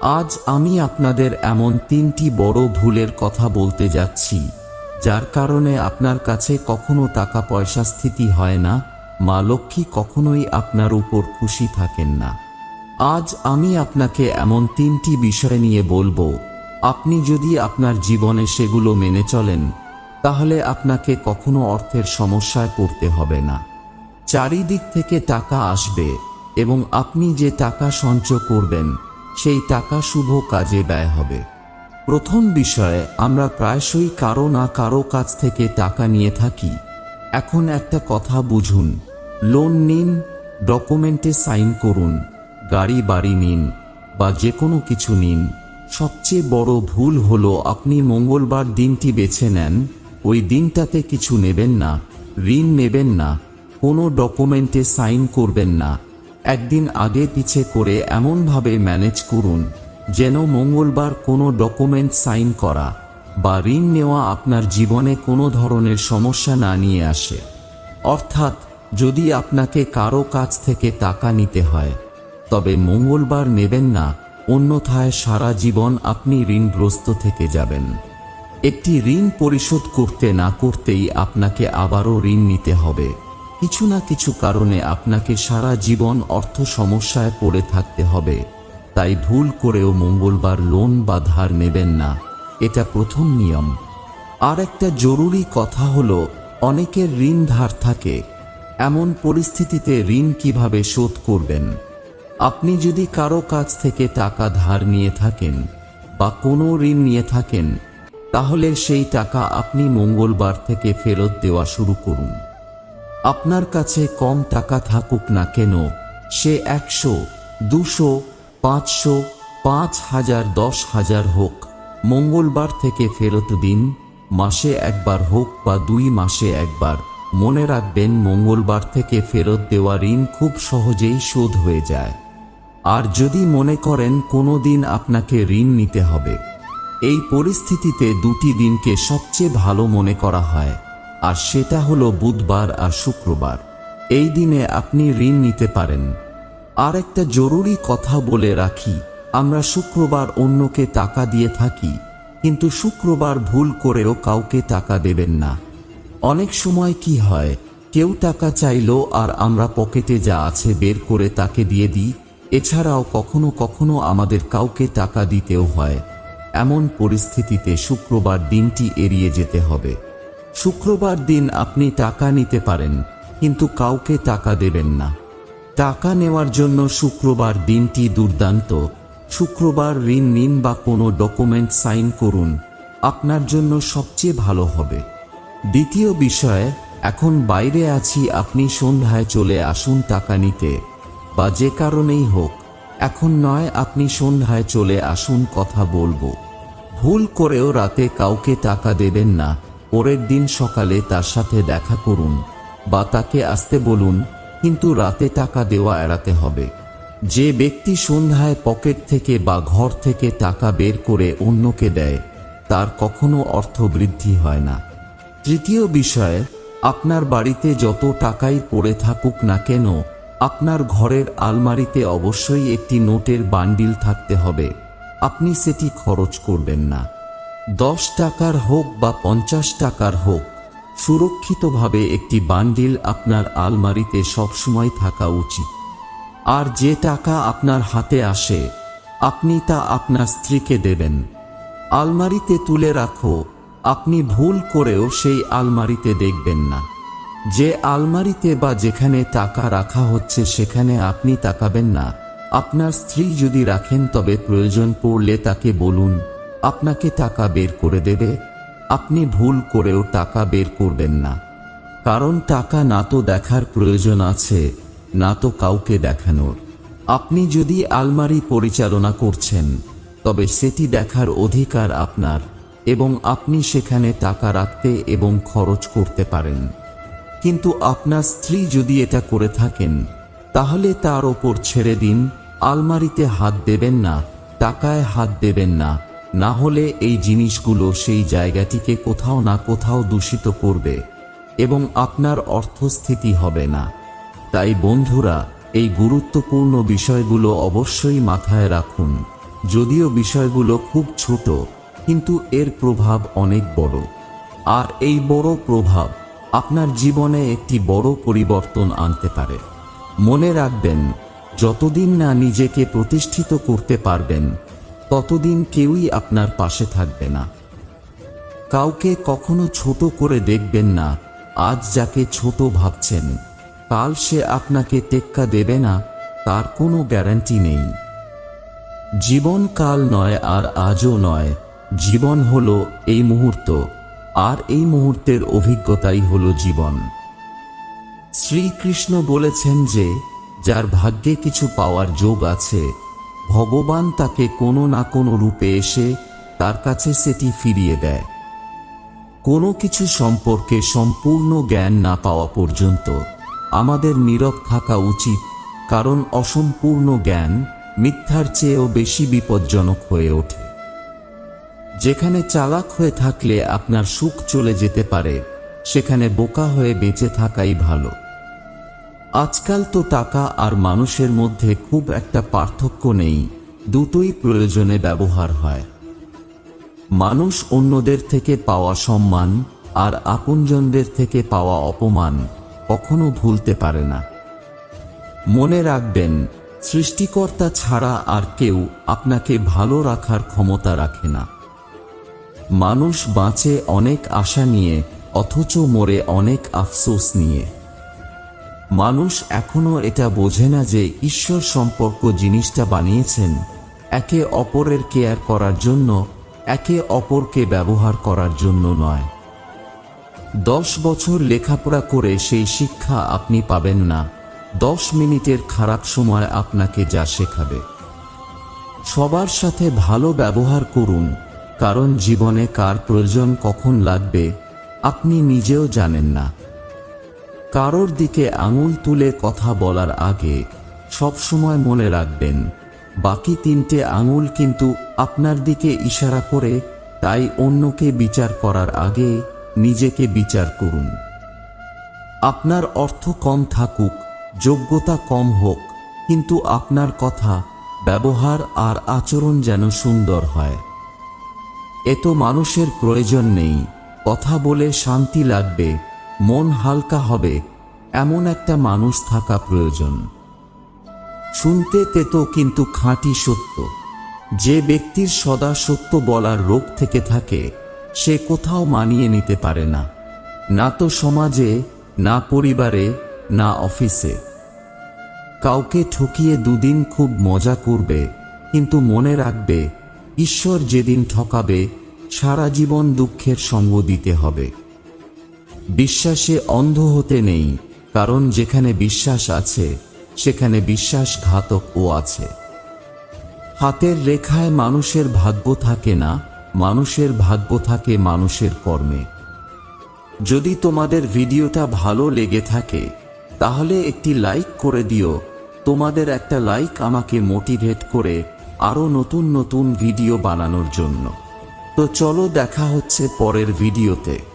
আজ আমি আপনাদের এমন তিনটি বড় ভুলের কথা বলতে যাচ্ছি, যার কারণে আপনার কাছে কখনো টাকা পয়সা স্থিতি হয় না, মা লক্ষ্মী কখনোই আপনার উপর খুশি থাকেন না। আজ আমি আপনাকে এমন তিনটি বিষয় নিয়ে বলব, আপনি যদি আপনার জীবনে সেগুলো মেনে চলেন, তাহলে আপনাকে কখনো অর্থের সমস্যায় পড়তে হবে না। চারিদিক থেকে টাকা আসবে এবং আপনি যে টাকা সঞ্চয় করবেন সেই টাকা শুভ কাজে ব্যয় হবে। প্রথম বিষয়ে আমরা প্রায়শই কারও না কারও কাছ থেকে টাকা নিয়ে থাকি। এখন একটা কথা বুঝুন। লোন নিন, ডকুমেন্টে সাইন করুন, গাড়ি, বাড়ি নিন বা যে কোনো কিছু নিন। সবচেয়ে বড় ভুল হলো আপনি মঙ্গলবার দিনটি বেছে নেন, ওই দিনটাতে কিছু নেবেন না, ঋণ নেবেন না, কোনো ডকুমেন্টে সাইন করবেন না। একদিন আগে পিছে করে এমনভাবে ম্যানেজ করুন, যেন মঙ্গলবার কোনো ডকুমেন্ট সাইন করা বা ঋণ নেওয়া আপনার জীবনে কোনো ধরনের সমস্যা না নিয়ে আসে। অর্থাৎ, যদি আপনাকে কারও কাছ থেকে টাকা নিতে হয়, তবে মঙ্গলবার নেবেন না, অন্যথায় সারা জীবন আপনি ঋণগ্রস্ত থেকে যাবেন। একটি ঋণ পরিশোধ করতে না করতেই আপনাকে আবারও ঋণ নিতে হবে। কিছু না কিছু কারণে আপনাকে সারা জীবন অর্থ সমস্যায় পড়ে থাকতে হবে। তাই ভুল করেও মঙ্গলবার লোন বা ধার নেবেন না। এটা প্রথম নিয়ম। আর একটা জরুরি কথা হলো, অনেকের ঋণ ধার থাকে। এমন পরিস্থিতিতে ঋণ কীভাবে শোধ করবেন? আপনি যদি কারও কাছ থেকে টাকা ধার নিয়ে থাকেন বা কোনো ঋণ নিয়ে থাকেন, তাহলে সেই টাকা আপনি মঙ্গলবার থেকে ফেরত দেওয়া শুরু করুন। আপনার কাছে কম টাকা থাকুক না কেন, সে একশো, দুশো, পাঁচশো, পাঁচ হাজার, দশ হাজার হোক। মঙ্গলবার থেকে ফেরত দিন, মাসে একবার হোক বা দুই মাসে একবার। মনে রাখবেন, মঙ্গলবার থেকে ফেরত দেওয়া ঋণ খুব সহজেই শোধ হয়ে যায়। আর যদি মনে করেন, কোনো দিন আপনাকে ঋণ নিতে হবে। এই পরিস্থিতিতে দুটি দিনকে সবচেয়ে ভালো মনে করা হয়। আর সেটা হলো বুধবার আর শুক্রবার। এই দিনে আপনি ঋণ নিতে পারেন। আর একটা জরুরি কথা বলে রাখি, আমরা শুক্রবার অন্যকে টাকা দিয়ে থাকি, কিন্তু শুক্রবার ভুল করেও কাউকে টাকা দেবেন না। অনেক সময় কি হয়, কেউ টাকা চাইলো আর আমরা পকেটে যা আছে বের করে তাকে দিয়ে দিই, এছাড়াও কখনো কখনো আমাদের কাউকে টাকা দিতেও হয়। এমন পরিস্থিতিতে শুক্রবার দিনটি এড়িয়ে যেতে হবে। শুক্রবার দিন আপনি টাকা নিতে পারেন, কিন্তু কাউকে টাকা দেবেন না। টাকা নেওয়ার জন্য শুক্রবার দিনটি দুর্দান্ত। শুক্রবার ঋণ নিন বা কোনো ডকুমেন্ট সাইন করুন, আপনার জন্য সবচেয়ে ভালো হবে। দ্বিতীয় বিষয়, এখন বাইরে আছি, আপনি সন্ধ্যায় চলে আসুন টাকা নিতে। বা যে কারণেই হোক, এখন নয়, আপনি সন্ধ্যায় চলে আসুন কথা বলব। ভুল করেও রাতে কাউকে টাকা দেবেন না। পরের দিন সকালে তার সাথে দেখা করুন বা তাকে আসতে বলুন, কিন্তু রাতে টাকা দেওয়া এড়াতে হবে। যে ব্যক্তি সন্ধ্যায় পকেট থেকে বা ঘর থেকে টাকা বের করে অন্যকে দেয়, তার কখনো অর্থ বৃদ্ধি হয় না। তৃতীয় বিষয়, আপনার বাড়িতে যত টাকাই পড়ে থাকুক না কেন, আপনার ঘরের আলমারিতে অবশ্যই একটি নোটের বান্ডিল থাকতে হবে। আপনি সেটি খরচ করবেন না। দশ টাকার হোক বা পঞ্চাশ টাকার হোক, সুরক্ষিতভাবে একটি বান্ডিল আপনার আলমারিতে সবসময় থাকা উচিত। আর যে টাকা আপনার হাতে আসে, আপনি তা আপনার স্ত্রীকে দেবেন। আলমারিতে তুলে রাখো, আপনি ভুল করেও সেই আলমারিতে দেখবেন না। যে আলমারিতে বা যেখানে টাকা রাখা হচ্ছে সেখানে আপনি তাকাবেন না। আপনার স্ত্রী যদি রাখেন তবে প্রয়োজন পড়লে তাকে বলুন আপনাকে টাকা বের করে দেবে। আপনি ভুল করেও টাকা বের করবেন না। কারণ টাকা না তো দেখার প্রয়োজন আছে, না তো কাউকে দেখানোর। আপনি যদি আলমারি পরিচালনা করছেন, তবে সেটি দেখার অধিকার আপনার এবং আপনি সেখানে টাকা রাখতে এবং খরচ করতে পারেন। কিন্তু আপনার স্ত্রী যদি এটা করে থাকেন, তাহলে তার ওপর ছেড়ে দিন, আলমারিতে হাত দেবেন না, টাকায় হাত দেবেন না। না হলে এই জিনিসগুলো সেই জায়গাটিকে কোথাও না কোথাও দূষিত করবে এবং আপনার অর্থস্থিতি হবে না। তাই বন্ধুরা, এই গুরুত্বপূর্ণ বিষয়গুলো অবশ্যই মাথায় রাখুন। যদিও বিষয়গুলো খুব ছোট, কিন্তু এর প্রভাব অনেক বড়। আর এই বড় প্রভাব আপনার জীবনে একটি বড় পরিবর্তন আনতে পারে। মনে রাখবেন, যতদিন না নিজেকে প্রতিষ্ঠিত করতে পারবেন ততদিন কেউই আপনার পাশে থাকবে না। কাউকে কখনো ছোট করে দেখবেন না, আজ যাকে ছোট ভাবছেন, কাল সে আপনাকে টেক্কা দেবে না, তার কোনো গ্যারান্টি নেই। জীবন কাল নয় আর আজও নয়, জীবন হলো এই মুহূর্ত, আর এই মুহূর্তের অভিজ্ঞতাই হলো জীবন। শ্রীকৃষ্ণ বলেছেন যে, যার ভাগ্যে কিছু পাওয়ার যোগ আছে ভগবান তাকে কোনো না কোনো রূপে এসে তার কাছে সেটি ফিরিয়ে দেয়। কোনো কিছু সম্পর্কে সম্পূর্ণ জ্ঞান না পাওয়া পর্যন্ত আমাদের নীরব থাকা উচিত, কারণ অসম্পূর্ণ জ্ঞান মিথ্যার চেয়েও বেশি বিপজ্জনক হয়ে ওঠে। যেখানে চালাক হয়ে থাকলে আপনার সুখ চলে যেতে পারে, সেখানে বোকা হয়ে বেঁচে থাকাই ভালো। আজকাল তো টাকা আর মানুষের মধ্যে খুব একটা পার্থক্য নেই, দুটোই প্রয়োজনে ব্যবহার হয়। মানুষ অন্যদের থেকে পাওয়া সম্মান আর আপনজনদের থেকে পাওয়া অপমান কখনো ভুলতে পারে না। মনে রাখবেন, সৃষ্টিকর্তা ছাড়া আর কেউ আপনাকে ভালো রাখার ক্ষমতা রাখে না। মানুষ বাঁচে অনেক আশা নিয়ে, অথচ মরে অনেক আফসোস নিয়ে। মানুষ এখনও এটা বোঝে না যে ঈশ্বর সম্পর্ক জিনিসটা বানিয়েছেন একে অপরের কেয়ার করার জন্য, একে অপরকে ব্যবহার করার জন্য নয়। দশ বছর লেখাপড়া করে সেই শিক্ষা আপনি পাবেন না। দশ মিনিটের খারাপ সময় আপনাকে যা শেখাবে। সবার সাথে ভালো ব্যবহার করুন, কারণ জীবনে কার প্রয়োজন কখন লাগবে, আপনি নিজেও জানেন না। কারোর দিকে আঙুল তুলে কথা বলার আগে সব সময় মনে রাখবেন, বাকি তিনটে আঙুল কিন্তু আপনার দিকে ইশারা করে তাই অন্যকে বিচার করার আগে নিজেকে বিচার করুন। আপনার অর্থ কম থাকুক, যোগ্যতা কম হোক, কিন্তু আপনার কথা, ব্যবহার আর আচরণ যেন সুন্দর হয়। এত মানুষের প্রয়োজন নেই, কথা বলে শান্তি লাগবে মন হালকা হবে, এমন একটা মানুষ থাকা প্রয়োজন। শুনতে তেতো কিন্তু খাঁটি সত্য। যে ব্যক্তির সদা সত্য বলার রোগ থেকে থাকে, সে কোথাও মানিয়ে নিতে পারে না। না তো সমাজে, না পরিবারে, না অফিসে। কাউকে ঠকিয়ে দুদিন খুব মজা করবে, কিন্তু মনে রাখবে, ঈশ্বর যেদিন ঠকাবে, সারা জীবন দুঃখের সঙ্গ দিতে হবে। বিশ্বাসে অন্ধ হতে নেই, কারণ যেখানে বিশ্বাস আছে, সেখানে বিশ্বাসঘাতকও আছে। হাতের রেখায় মানুষের ভাগ্য থাকে না, মানুষের ভাগ্য থাকে মানুষের কর্মে। যদি তোমাদের ভিডিওটা ভালো লেগে থাকে, তাহলে একটি লাইক করে দিও, তোমাদের একটা লাইক আমাকে মোটিভেট করে আরও নতুন নতুন ভিডিও বানানোর জন্য। তো চলো দেখা হচ্ছে পরের ভিডিওতে।